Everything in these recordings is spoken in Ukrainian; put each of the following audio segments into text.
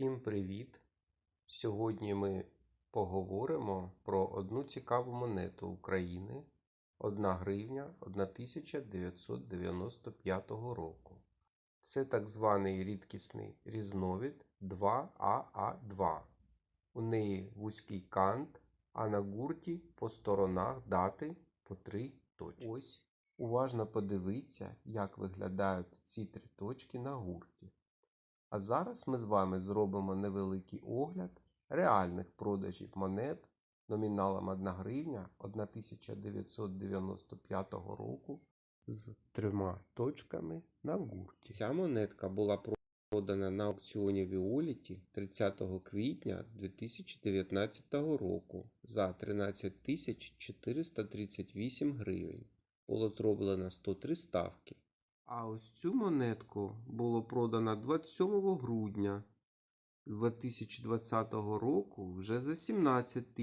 Всім привіт! Сьогодні ми поговоримо про одну цікаву монету України 1 гривня 1995 року. Це так званий рідкісний різновид 2АА2. У неї вузький кант, а на гурті по сторонах дати по три точки. Ось уважно подивіться, як виглядають ці три точки на гурті. А зараз ми з вами зробимо невеликий огляд реальних продажів монет номіналом 1 гривня 1995 року з трьома точками на гурті. Ця монетка була продана на аукціоні Віоліті 30 квітня 2019 року за 13 438 гривень. Було зроблено 103 ставки. А ось цю монетку було продано 27 грудня 2020 року вже за 17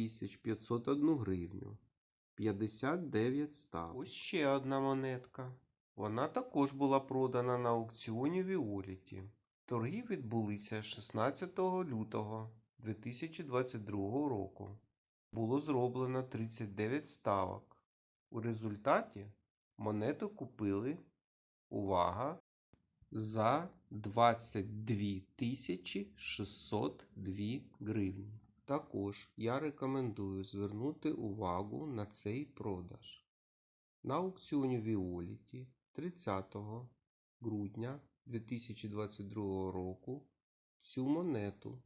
501 гривню. 59 став. Ось ще одна монетка. Вона також була продана на аукціоні Віоліті. Торги відбулися 16 лютого 2022 року. Було зроблено 39 ставок. У результаті монету купили Увага! За 22 602 гривні. Також я рекомендую звернути увагу на цей продаж. На аукціоні Віоліті 30 грудня 2022 року цю монету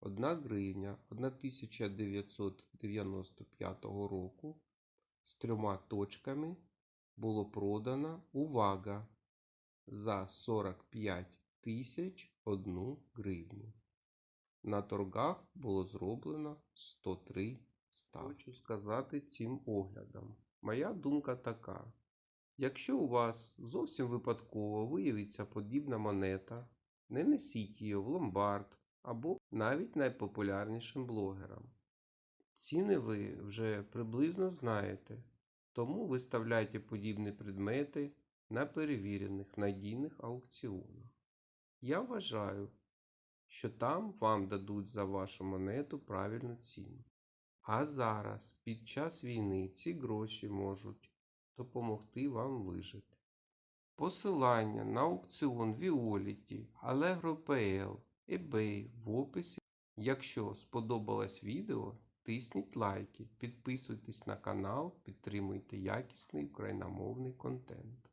1 гривня 1995 року з трьома точками було продано увага! За 45 тисяч 1 гривню. На торгах було зроблено 103 ставки. Хочу сказати цим оглядом. Моя думка така. Якщо у вас зовсім випадково виявиться подібна монета, не несіть її в ломбард або навіть найпопулярнішим блогерам. Ціни ви вже приблизно знаєте, тому виставляйте подібні предмети на перевірених надійних аукціонах. Я вважаю, що там вам дадуть за вашу монету правильну ціну. А зараз, під час війни, ці гроші можуть допомогти вам вижити. Посилання на аукціон Violet, Allegro.pl, eBay в описі. Якщо сподобалось відео, тисніть лайки, підписуйтесь на канал, підтримуйте якісний україномовний контент.